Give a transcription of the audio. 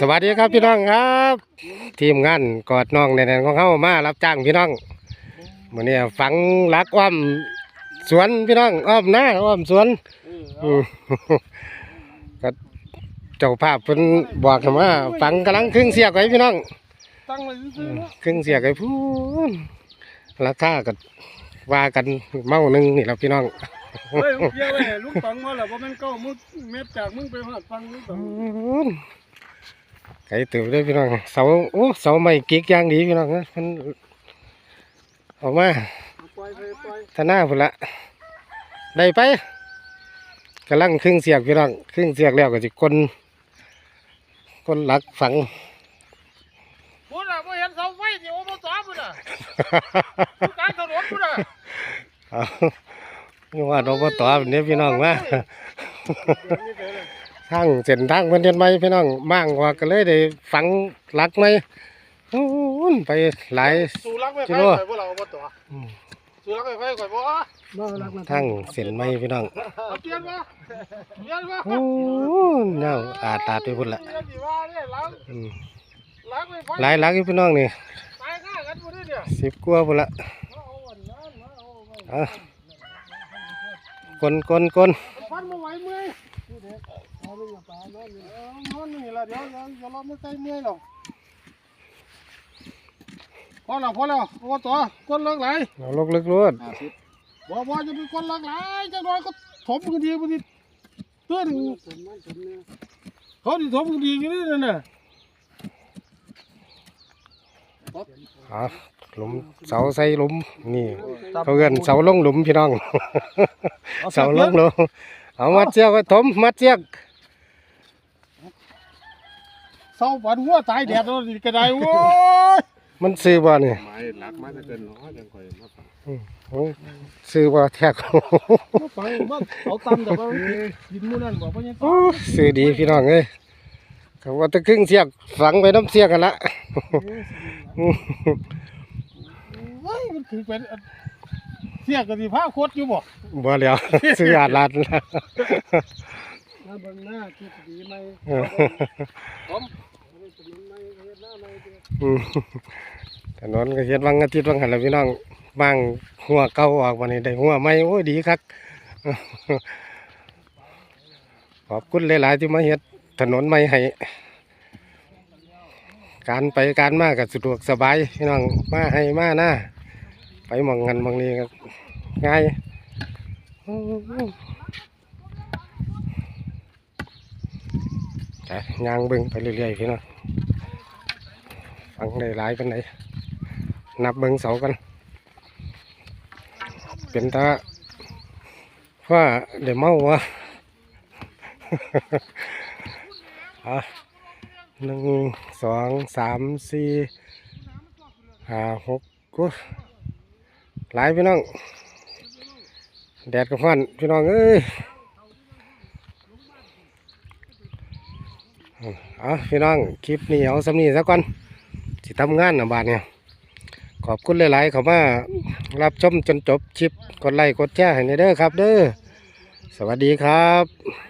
สวัสดีครับพี่น้องครับ ทีมงานกอดน้องในนั้นของเขามารับจ้างพี่น้องวันนี้ฝังลักอ้อมสวนพี่น้องอ้อมหน้าอ้อมสวนก็เจ้าภาพเพิ่นบอกมาฝังกำลังครึ่งเสียกไว้พี่น้องครึ่งเสียกไว้พูนราคาก็ว่ากันเมาหนึ่งนี่แหละพี่น้อง เฮ้ยมึงเกี่ยวไว้ให้ลูกฟังมาแล้วบ่แม่นเก้ามุดเม็ดจากมึงไปฮอดฟังลูกฟังไก่เติบด้วยพี่น้องเสาโอ้เสาไม้กิ๊กอย่างดีพี่น้องนะมันออกมาปล่อยไปปล่อยทาหน้าพุ่นละได้ไปกำลังครึ่งเสียกพี่น้องครึ่งเสียกแล้วก็จะคนคนหลักฝังพูดน่ะบ่เห็นเสาไฟที่อบตพุ่นน่ะอยู่กลางถนนพุ่นน่ะเอา นี่ว่าเราบ่ต่อแบบนี้พี่น้องว่าทางเส้นทางเพิ่นเฮ็ดใหม่พี่น้องมั่างกว่าก็เลยได้ฝังหลักใหม่โอ้ยไปหลายสู่รักไว้ไฟจิโร่ข่อยบ่ล่ะอบตอืมสู่รักไว้ไฟข่อยบ่ทางเส้นใหม่พี่น้องเอาเปลี่ยนบ่เปลี่ยนบ่โอ้ยเน่าอาดตาดไปพุ่นละเปลี่ยนสิว่าเนี่ยล้างอืมล้างไว้ไฟหลายหลักอยู่พี่น้องนี่ตายง่ายกันบ่ได้เนี่ยสิบกว่าพุ่นละเอา กลกลกลฟันบ่ไหวเมื่อยเอาลูกอย่าปานอนนี่เอานอนนี่ล่ะเดี๋ยวเดี๋ยวอย่ารอไม่ใกล้เมื่อยหรอกพอแล้วพอแล้วอบตคนเลิกไหลายเอาลกลึกรวดบ่บ่จะเป็นคนหลากหลายจังน้อยก็ถมกันดีบ่ดีเตือนเขาดิถมกันดีกันนี่นั่นน่ะเอา หลุมเสาใส่หลุมนี่เขาเอื้อนเสาลงหลุมพี่น้อง เสาลงหลุมเอามัดเชือกไว้ถมมัดเชือกเศร้าปันหัวตายแดดแล้วนี่ก็ได้โว้ยมันซื้อบ่นี่ไม้หลักมาจะเกินน้อยจังค่อยมาฟังโอ้ยซื้อบ่แท้มาฟังมาเอาตำแต่ว่าดินมื้อนั้นบอกว่ายังโอ้ซื้อดีพี่น้องเอ้ยเขาว่าแตะครึ่งเสียกฝังไปน้ำเสียกกันละ เว้ยมันคือเป็นอันเสียกันสิพาโคตรอยู่บ่บ่แล้ว ซื้ออาดลาดละมาเบิ่งหน้าคิดดีไหมผมอืมถนนก็เฮ็ดวังอาทิตย์วังหันแล้วพี่น้องบางหัวเก่าออกวันนี้ได้หัวใหม่โอ้ยดีคักขอบคุณหลาย ๆ ที่มาเฮ็ดถนนใหม่ให้การไปการมาก็สะดวกสบายพี่น้องมาให้มาหน้า ไปมองเงินมองนี้ก็ง่ายจ้ะย่างบิ่งไปเรื่อยๆพี่น้องฟังได้หลายกันไหนนับเบิงเสากัน เป็นตาว่าเดี๋ยวเมาวะอะหนึ่งสองสามสี่ห้าหกกู หลายพี่น้อง แดดกับฟันพี่น้องเอ้ยเอาพี่น้องคลิปนี้เอาสำนีซะก่อนสิทำงานนะบาทเนี่ยขอบคุณหลายๆเขามารับชมจนจบคลิปกดไลค์กดแชร์ให้เด้อครับ เด้อสวัสดีครับ